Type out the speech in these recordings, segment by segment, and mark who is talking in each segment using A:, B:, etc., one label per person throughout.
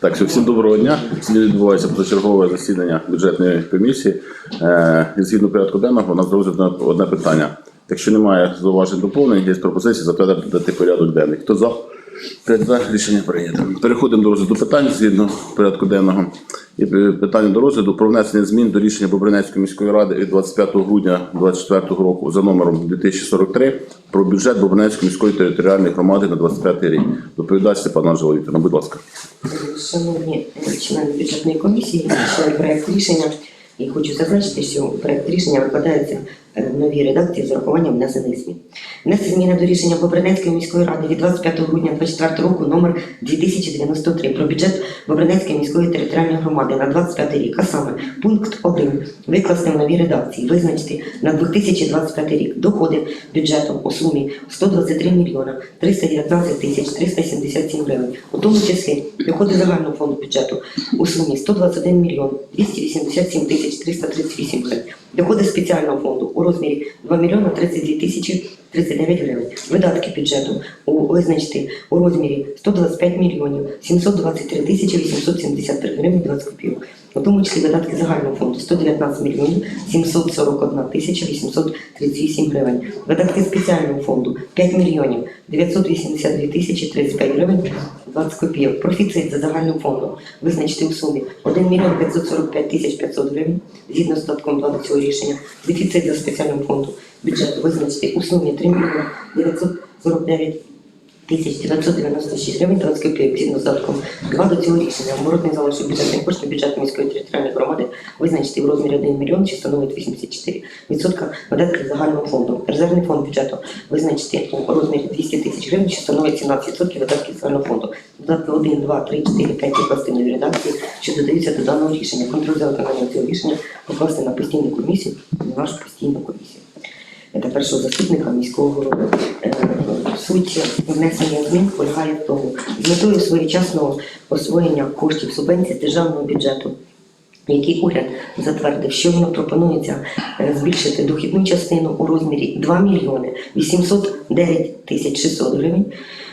A: Так, що всім доброго дня. Сьогодні відбувається позачергове засідання бюджетної комісії. Е, і згідно порядку денного, у нас розгляд одне питання. Якщо немає зауважень доповнень, є пропозиції затвердити порядок денний. Хто за? П'ять за рішення прийнято. Переходимо до розгляду питань згідно порядку денного. І е, питання до розгляду про внесення змін до рішення Бобринецької міської ради від 25 грудня 2024 року за номером 2043 про бюджет Бобринецької міської територіальної громади на 25 рік. Доповідач Степан Анжела Вікторовна, будь ласка.
B: Шановні члени бюджетної комісії, ще проект рішення. І хочу зазначити, що проект рішення викладається в новій редакції з урахуванням внесених змін. Внести зміни до рішення Бобринецької міської ради від 25 грудня 2024 року номер 2093 про бюджет Бобринецької міської територіальної громади на 25 рік. А саме пункт 1 викласти в новій редакції, визначити на 2025 рік доходи бюджету у сумі 123 мільйона 319 тисяч 377 гривень, у тому числі доходи загального фонду бюджету у сумі 121 мільйон 287 тисяч 338 гривень, доходи спеціального фонду у розмірі 2 мільйона 32 тисячі 39 гривень, видатки бюджету визначити у розмірі 125 мільйонів 723 тисячі 873 гривень 20 копійок. У тому числі видатки загального фонду 119 мільйонів 741 тисяча 838 гривень. Видатки спеціального фонду 5 мільйонів 982 тисячі 35 гривень 20 копійок. Профіцит за загальним фондом визначити у сумі 1 мільйон 545 тисяч 500 гривень згідно з додатком 2 до цього рішення. Дефіцит за спеціальним фондом бюджету визначити у сумі 3 мільйони 949 тисяч 996 гривень 20 копійок згідно з додатком 2 до цього рішення. Оборотний залишок бюджетних коштів бюджету міської територіальної громади визначити в розмірі 1 мільйон, що становить 84% видатків загального фонду. Резервний фонд бюджету визначити у розмірі 200 тисяч гривень, що становить 17% видатків загального фонду. Додатки 1, 2, 3, 4, 5 покласти нові редакції, що додаються до даного рішення. Контроль за виконанням цього рішення покласти на постійну комісію, на нашу постійну комісію. Це першого заступника міського голови. Е, Суть внесення змін полягає в тому, з метою своєчасного освоєння коштів субвенції державного бюджету, який уряд затвердив, що йому пропонується е, збільшити дохідну частину у розмірі 2 мільйони 809 тисяч 600 гривень.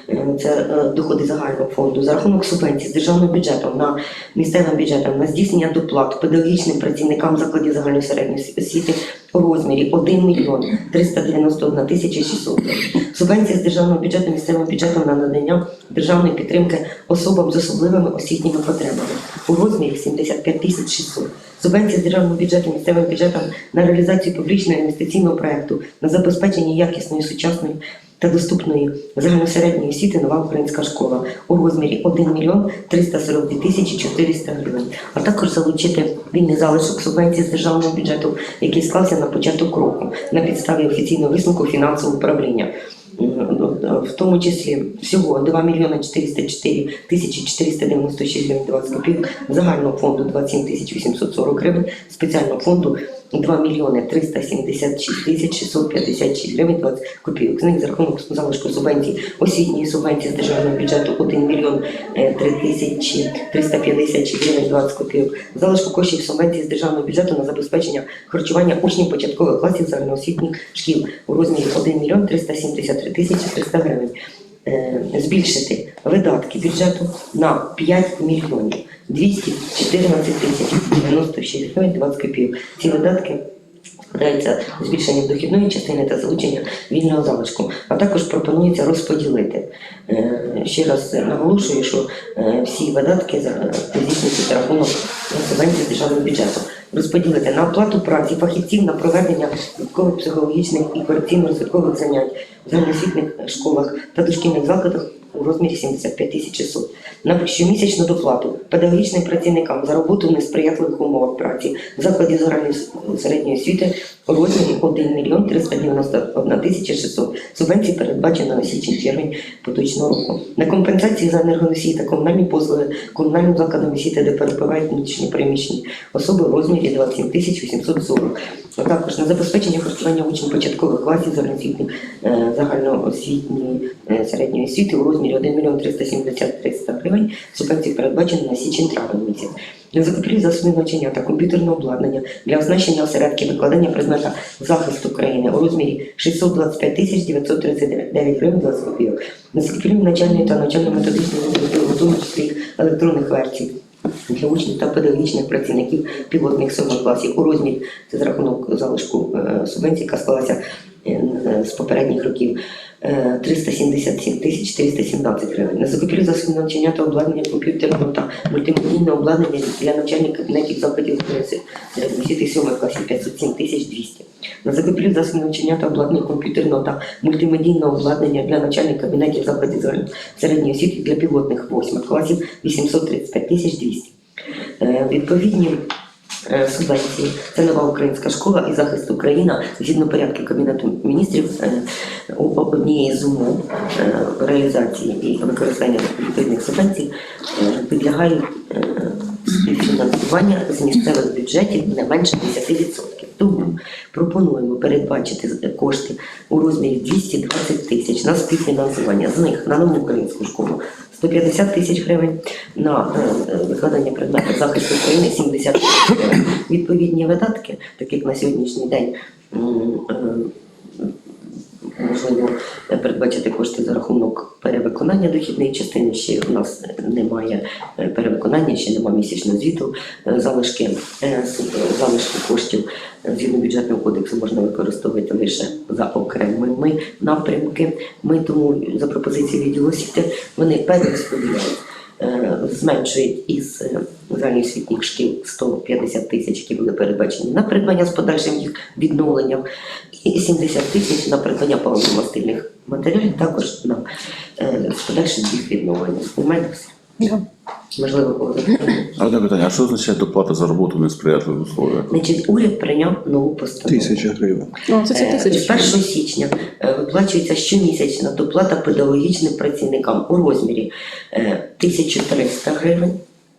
B: Е, Це е, доходи загального фонду за рахунок субвенцій з державним бюджетом на місцевим бюджетом на здійснення доплат педагогічним працівникам закладів загальної середньої освіти у розмірі 1 мільйон 391 тисяча 600 гривень. Субвенція з державного бюджету місцевим бюджетом на надання державної підтримки особам з особливими освітніми потребами у розмірі 75 тисяч 600. Субвенція з державного бюджету місцевим бюджетом на реалізацію публічного інвестиційного проекту на забезпечення якісної сучасної та доступної загальносередньої освіти нова українська школа у розмірі 1 мільйон 342 тисячі 400 гривень, а також залучити вільний залишок субвенції з державного бюджету, який склався на початок року на підставі офіційного висновку фінансового управління. В тому числі всього 2 мільйони 404 тисячі 496 гривень 20 копійок, загального фонду 27 тисяч 840 гривень, спеціального фонду 2 мільйони 376 тисяч 656 гривень 20 копійок. З них за рахунок залишку субвенцій освітньої субвенції з державного бюджету 1 мільйон е, 3 тисячі 356 гривень 20 копійок. Залишку коштів субвенції з державного бюджету на забезпечення харчування учнів початкових класів загальноосвітніх шкіл у розмірі 1 мільйон 373 тисячі гривень. Е, Збільшити видатки бюджету на 5 мільйонів 214 тисяч 96 гривень 20 копійок. Ці видатки складаються збільшенням дохідної частини та залучення вільного залишку. А також пропонується розподілити. Е, Ще раз наголошую, що е, всі видатки за- здійснюються за рахунок субвенції державного бюджету. Розподілити на оплату праці фахівців на проведення додаткових психологічних і корекційно-розвиткових занять в загальноосвітніх школах та дошкільних закладах у розмірі 75 тисяч 600. На щомісячну доплату педагогічним працівникам за роботу в несприятливих умовах праці в закладі загальної середньої освіти у розмірі 1 мільйон 391 тисяча 600. Субвенції передбачено на січень-червень поточного року. На компенсації за енергоносії та комунальні послуги комунальним закладам освіти, де перебувають внутрішні переміщені особи у розмірі 27 тисяч 840. А також на забезпечення харчування учнів початкових класів загальноосвітньої е, загальноосвітньої е, середньої освіти у розмірі 1 мільйон 370 300 гривень. Субвенції передбачено на січень-травень місяць. Закупівлі засобів навчання та комп'ютерного обладнання для оснащення осередків викладання предмета захисту країни у розмірі 625 тисяч 939 гривень 20 копійок. Та навчально-методичної літератури, у тому електронних версій для учнів та педагогічних працівників пілотних сьомих класів у розмірі це за рахунок залишку е, субвенції, яка склалася е, з попередніх років. Е, 377 тисяч 417 гривень. На закупівлю засобів навчання та обладнання комп'ютерного та мультимедійного обладнання для навчальних кабінетів закладів середньої освіти 7 класів 507 тисяч 200. На закупівлю засобів навчання та обладнання комп'ютерного та мультимедійного обладнання для навчальних кабінетів закладів середньої освіти для пілотних 8 класів 835 тисяч 200. Е, Відповідні е, субвенції це нова українська школа і захист Україна згідно порядку Кабінету міністрів е, у- однієї з умов е, реалізації і використання відповідних субвенцій е, підлягають е, співфінансування з місцевих бюджетів не менше 10%. Тому пропонуємо передбачити кошти у розмірі 220 тисяч на співфінансування з них на нову українську школу 150 тисяч гривень, на е, викладання предметів захисту України 70 тисяч гривень. Відповідні видатки, так як на сьогоднішній день е, можливо е, передбачити кошти за рахунок перевиконання дохідної частини. Ще у нас немає е, перевиконання, ще немає місячного звіту. Е, Залишки, залишки коштів згідно бюджетного кодексу можна використовувати лише за окремими напрямки. Ми тому за пропозицією відділу освіти вони перерозподіляють. е, Зменшують із е, загальноосвітніх шкіл 150 тисяч, які були передбачені на придбання з подальшим їх відновленням, і 70 тисяч на придбання паливно-мастильних матеріалів, також на е, з подальшим їх відновленням. У мене все. Можливо, кого запитання.
A: А одне питання, а що означає доплата за роботу в несприятливих условиях?
B: Значить, уряд прийняв нову постанову.
C: Тисяча гривень.
D: Це це
B: Е,
D: тисячі.
B: 1 січня е, виплачується щомісячна доплата педагогічним працівникам у розмірі е, 1300 гривень.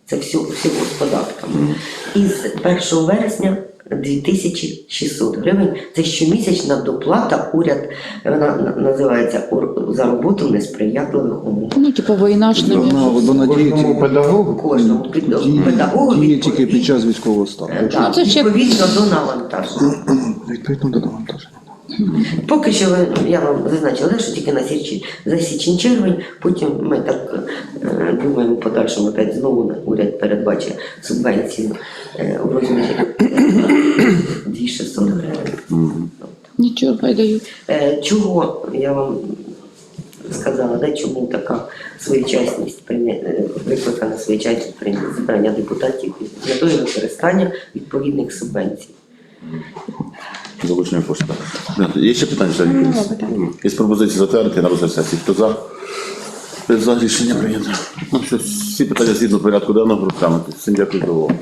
B: Це всього, всього з податками. І з 1 вересня 2600 гривень. Це щомісячна доплата. Уряд вона називається «Ур- за роботу в несприятливих умов.
D: Ну, типу, війна ж не
C: Вона, вона діє,
E: Кожному педагогу
B: Кожному під-
C: діє,
B: педагогу
C: діє тільки під час військового стану.
B: Е,
D: це ще-
B: відповідно до навантаження.
C: Відповідно до навантаження.
B: Поки що ви, я вам зазначила, да, що тільки на січень, за січень червень, потім ми так е, думаємо, в подальшому опять знову уряд передбачить субвенцію е, у розмірі е, 2600 гривень.
D: нічого хай дають.
B: Е, чого я вам сказала, да, чому така своєчасність е, викликана своєчасність прийняття зібрання депутатів з метою використання відповідних субвенцій.
A: Залучення коштів. Є ще питання, Сергій Кінець? Є пропозиції затвердити на розгляд сесії. Хто за? За рішення прийнято. Ну, що, всі питання згідно порядку денного розглянути. Всім дякую за увагу.